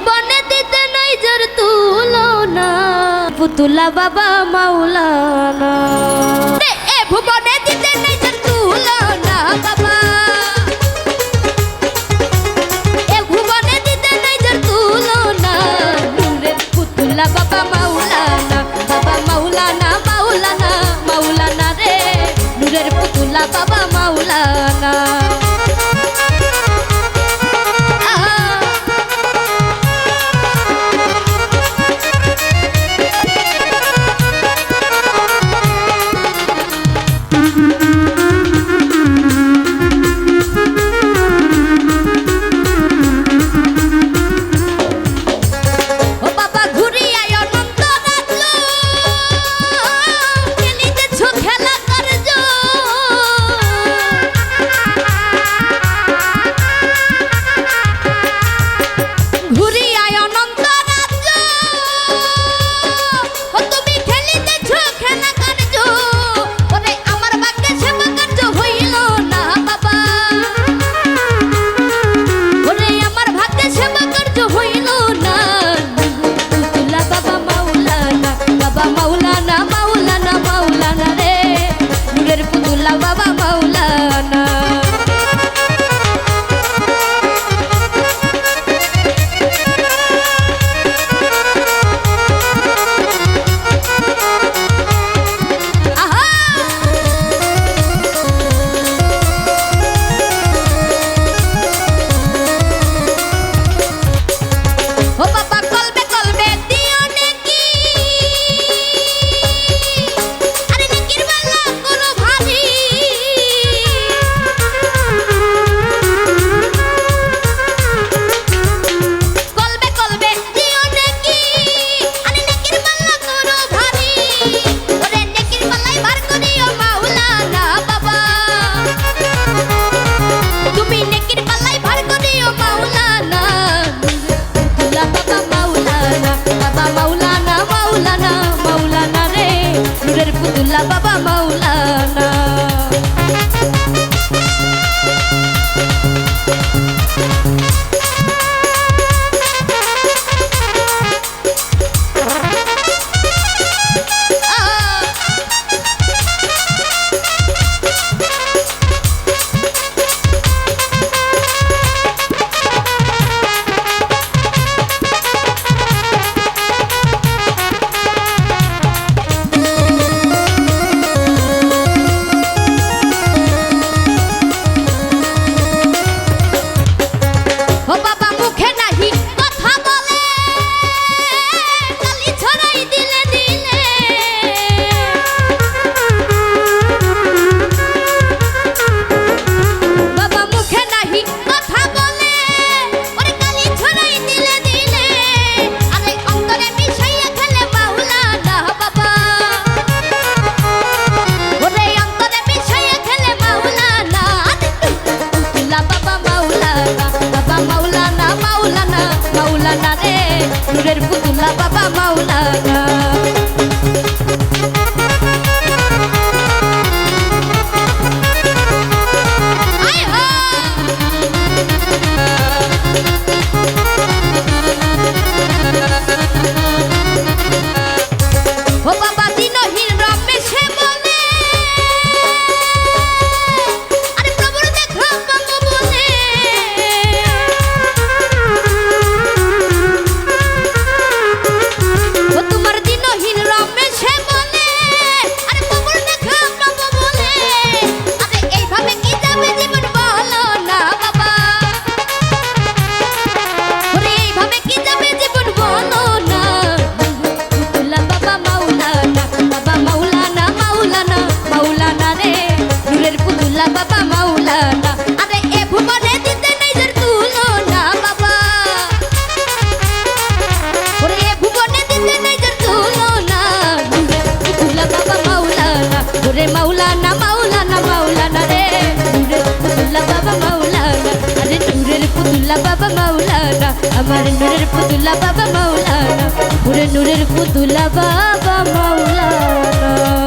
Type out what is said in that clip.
ভুবনে দিতে নাই জোর তুলনা। পুতুলা বাবা মাওলানা। এ ভুবনে ba ba ba আমার নূরের পুতুলা বাবা মাওলানা। পুরে নূরের পুতুলা বাবা মাওলানা।